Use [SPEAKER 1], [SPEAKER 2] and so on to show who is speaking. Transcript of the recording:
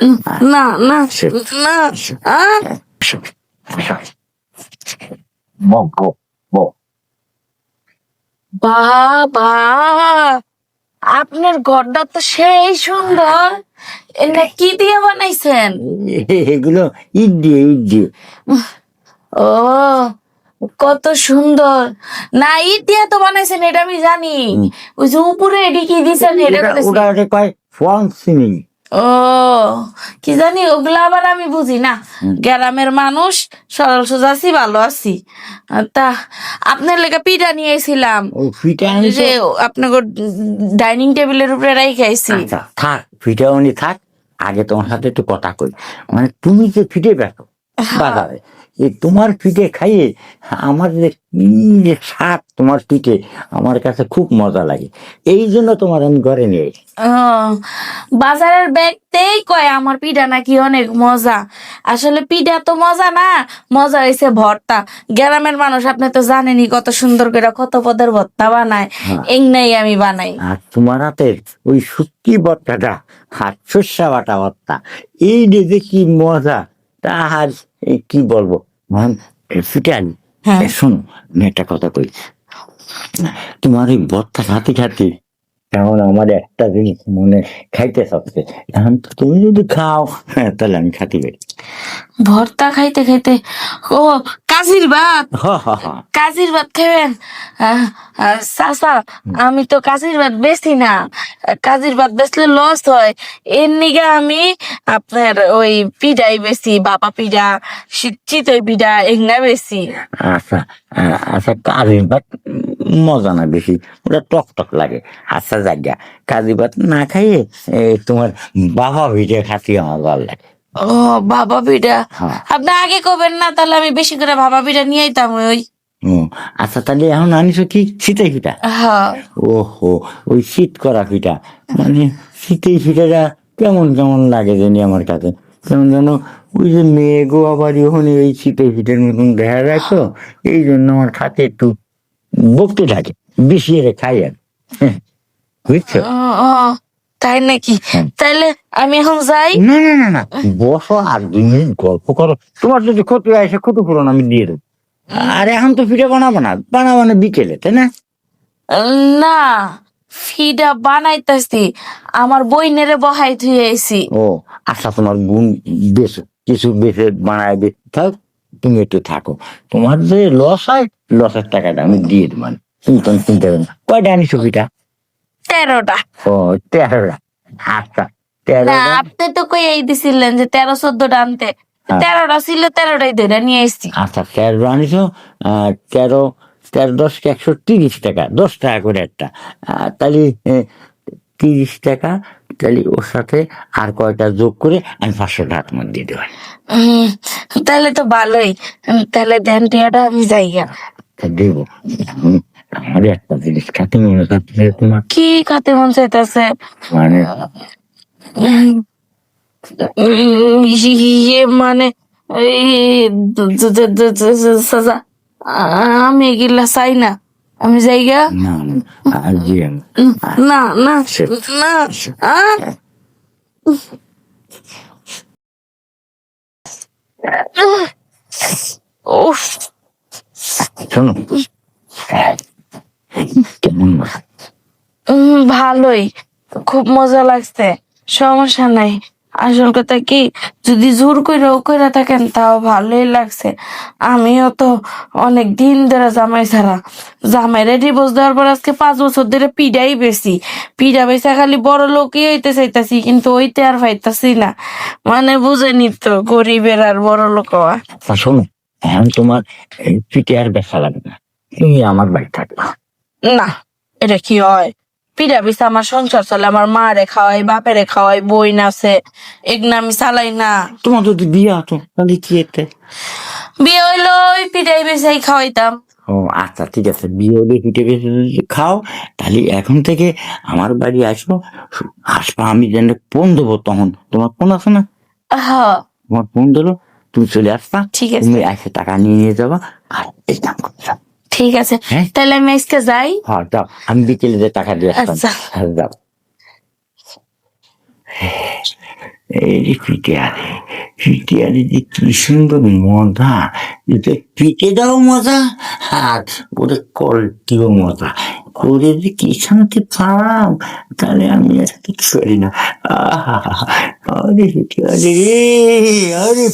[SPEAKER 1] না না না বাবা আপনার ঘরটা তো সেই সুন্দর। এটা কি দিয়ে বানাইছেন?
[SPEAKER 2] এগুলো ইট দিয়ে ইট দিয়ে
[SPEAKER 1] ও কত সুন্দর। না ইট দিয়ে তো বানাইছেন এটা আমি জানি। ওই যে উপরে এটি কি দিছেন এটা
[SPEAKER 2] ওটা- কয়? ফল সিলিং
[SPEAKER 1] ও কি জানি ওগুলা আবার আমি বুঝি না। গ্রামের মানুষ সরল সোজা আছি ভালো আছি। তা আপনার লেগে পিঠা নিয়ে এসেছিলাম
[SPEAKER 2] ও
[SPEAKER 1] যে আপনাকে ডাইনিং টেবিলের উপরে রাইখাইছি
[SPEAKER 2] আচ্ছা থাক ফিটা উনি থাক আগে তোমার সাথে একটু কথা কই। মানে তুমি যে ফিটে বেড়ো বাজারে তোমার পিঠে খাইয়ে আমার যে কি যে স্বাদ তোমার পিঠে আমার কাছে খুব মজা লাগে। এই জন্য তোমার আমি ঘরে নিয়ে এসেছি।
[SPEAKER 1] বাজারের ব্যাগতেই কয় আমার পিঠা নাকি অনেক মজা। আসলে পিঠা তো মজা না মজা হয়েছে ভর্তা। গ্রামের মানুষ আপনি তো জানেনই কত সুন্দর করে কত পদের ভর্তা বানায়
[SPEAKER 2] হ্যাঁ।
[SPEAKER 1] এই নাই আমি বানাই।
[SPEAKER 2] আর তোমার হাতের ওই শুটকি ভর্তাটা হাত শস্যা বাটা ভর্তা এই যে যে কি মজা তা আর কি বলব? মান ফিটে আনি
[SPEAKER 1] হ্যাঁ।
[SPEAKER 2] শোনো আমি একটা কথা কই। তোমার ওই ভর্তা খাতে খাতে এখন আমার একটা জিনিস মনে খাইতে সবচেয়ে। এখন তো তুমি যদি খাও হ্যাঁ, তাহলে আমি খাতে পারি
[SPEAKER 1] ভর্তা খাইতে খাইতে ও কাজির ভাত। কাজির ভাত খাবেন? চাচা আমি তো কাজির ভাত বেচি না। কাজির ভাত বেচলে লস হয়। এর নিগে আমি আপনার ওই পিঠাই বেশি বাবা পিঠা শি- চিতই পিঠা এগুলা বেশি
[SPEAKER 2] আচ্ছা আচ্ছা কাজী ভাত মজা না বেশি। ওটা টক টক লাগে। আচ্ছা জায়গা কাজির ভাত না খাইয়ে এ, তোমার বাবা ভিটে খাতি আমার ভালো লাগে।
[SPEAKER 1] ও বাবা পিঠা
[SPEAKER 2] হ্যাঁ।
[SPEAKER 1] আপনি আগে কবেন না তাহলে আমি বেশি করে বাবা পিঠা নিয়ে আইতাম ওই।
[SPEAKER 2] আচ্ছা তাহলে এখন আনিস কি? শীতের পিঠা
[SPEAKER 1] হ্যাঁ।
[SPEAKER 2] ওহো ওই শীত করা পিঠা মানে শীতের পিঠাটা কেমন কেমন লাগে জানি আমার কাছে। কেমন যেন ওই যে মেঘো আবার ওখানে ওই শীতের পিঠের মতন দেখা যায় তো এই জন্য আমার খাতে একটু বকতে থাকে বেশি খাই আর হ্যাঁ, বুঝছ?
[SPEAKER 1] তাই নাকি। তাইলে আমি এখন যাই।
[SPEAKER 2] না না না না। বসো আর দুই মিনিট গল্প করো। তোমার যদি ক্ষতি হয় সে ক্ষতিপূরণ আমি দিয়ে দেবো। আর এখন তো পিঠে বানাবো না। বানাবো না বিকেলে তাই না?
[SPEAKER 1] না ফিডা বানাইতেছি। আমার বইনেরে বহাই আইছি।
[SPEAKER 2] ও আচ্ছা তোমার গুণ বেশো কিছু বেশি বানায় দে। থাক তুমি একটু থাকো। তোমার যে লস হয় লসের টাকাটা আমি দিয়ে দেবো। তুমি তখন চিন্তা করো না। কয়টা আনি ছবিটা
[SPEAKER 1] তেরোটা।
[SPEAKER 2] ও তেরোটা। আচ্ছা তেরোটা।
[SPEAKER 1] আপনি তো কই এই দিছিলেন যে তেরো চোদ্দটা আনতে।
[SPEAKER 2] হ্যাঁ।
[SPEAKER 1] তেরোটা ছিল তেরোটাই ধরে নিয়ে এসছি
[SPEAKER 2] আচ্ছা তেরো আনিছো তেরো তেরো দশ একশো তিরিশ টাকা? দশ টাকা করে একটা। তাহলে তিরিশ টাকা তাহলে ওর সাথে আর কয়টা যোগ করে আমি পাঁচশো টাকা তোমার দিয়ে দেবো।
[SPEAKER 1] উম, তাহলে তো ভালোই। তাহলে দেন টিয়াটা আমি যাই
[SPEAKER 2] দেবো। আমার একটা জিনিস খাতে মনে করছে তোমার
[SPEAKER 1] কি খাতে মন চাইতেছে
[SPEAKER 2] মানে
[SPEAKER 1] ইয়ে মানে আমি এগুলা চাই না। আমি যাই গা
[SPEAKER 2] না না,
[SPEAKER 1] না।
[SPEAKER 2] শোনো
[SPEAKER 1] ভালোই। খুব মজা লাগছে। সমস্যা নাই। আসল কথা কি যদি জোর করে কইরা থাকেন তাও ভালোই লাগছে। আমিও তো অনেক দিন ধরে জামাই ছাড়া। জামাই রেডি বস দেওয়ার পর আজকে পাঁচ বছর ধরে পিড়াই বেশি। পিড়া বেচা খালি বড় লোকই হইতে চাইতাছি কিন্তু ওইতে আর পাইতাছি না। মানে বুঝেনি তো গরিবের আর বড় লোক হওয়া।
[SPEAKER 2] শোনো এখন তোমার পিঠে আর ব্যথা লাগবে না। তুমি আমার বাড়ি থাকবে।
[SPEAKER 1] না। এটা কি হয়? পিড়া পিছা আমার সংসার চলে আমার মা রে খাওয়াই বাপেরে খাওয়াই বই আছে এগুলো আমি চালাই না।
[SPEAKER 2] তোমার যদি বিয়ে হতো তাহলে কি এতে
[SPEAKER 1] বিয়ে হইল ওই পিঠাই বেচাই খাওয়াইতাম।
[SPEAKER 2] ও আচ্ছা ঠিক আছে বিয়ে হলে পিঠে যদি খাও তাহলে এখন থেকে আমার বাড়ি আসব আসব আমি যেন ফোন দেবো তখন। তোমার ফোন আছে না?
[SPEAKER 1] হ্যাঁ
[SPEAKER 2] তোমার ফোন দিলো তুমি চলে আসবা
[SPEAKER 1] ঠিক আছে।
[SPEAKER 2] তুমি এসে টাকা নিয়ে নিয়ে যাবা আর এই কাম করতে।
[SPEAKER 1] ঠিক আছে।
[SPEAKER 2] হ্যাঁ?
[SPEAKER 1] তাহলে আমি আজকে যাই।
[SPEAKER 2] হ্যাঁ যাও। আমি বিকেলে যে টাকা দিয়ে আসতাম।
[SPEAKER 1] আচ্ছা।
[SPEAKER 2] হ্যাঁ যাও। এই পিঠে আরে যে কি সুন্দর মজা। এটা পিঠে দাও মজা আর ওরে কলটিও মজা। করে যে কি শান্তি পাম তাহলে আমি আর কিছু করি না। আহা আরে পিঠে আরে রে আরে